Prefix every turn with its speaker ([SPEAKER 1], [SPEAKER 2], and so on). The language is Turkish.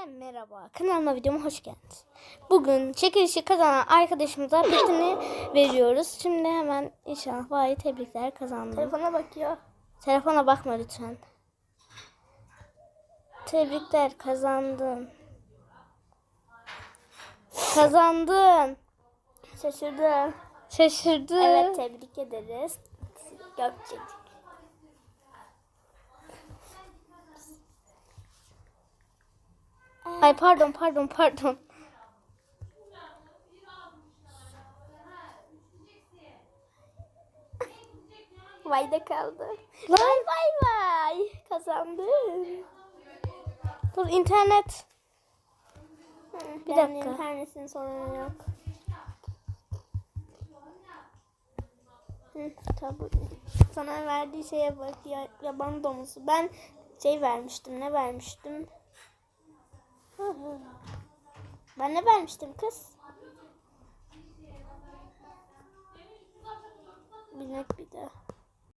[SPEAKER 1] Herkese merhaba. Kanalıma videoma hoş geldiniz. Bugün çekilişi kazanan arkadaşımıza petini veriyoruz. Şimdi hemen inşallah vay tebrikler kazandım.
[SPEAKER 2] Telefona bakıyor.
[SPEAKER 1] Telefona bakma lütfen. Tebrikler kazandın. Kazandın.
[SPEAKER 2] Şaşırdı.
[SPEAKER 1] Şaşırdı.
[SPEAKER 2] Evet tebrik ederiz. Gökçe.
[SPEAKER 1] Ay pardon pardon pardon.
[SPEAKER 2] Vayda kaldı.
[SPEAKER 1] Lan
[SPEAKER 2] Vay vay. Kazandın.
[SPEAKER 1] dur internet.
[SPEAKER 2] Bir
[SPEAKER 1] dakika.
[SPEAKER 2] internetin sorunu yok. Hı, tabii. Sana verdiği şeye bak ya, yaban domuzu. Ben şey vermiştim. Ne vermiştim? Ben ne vermiştim kız? Binek bir de.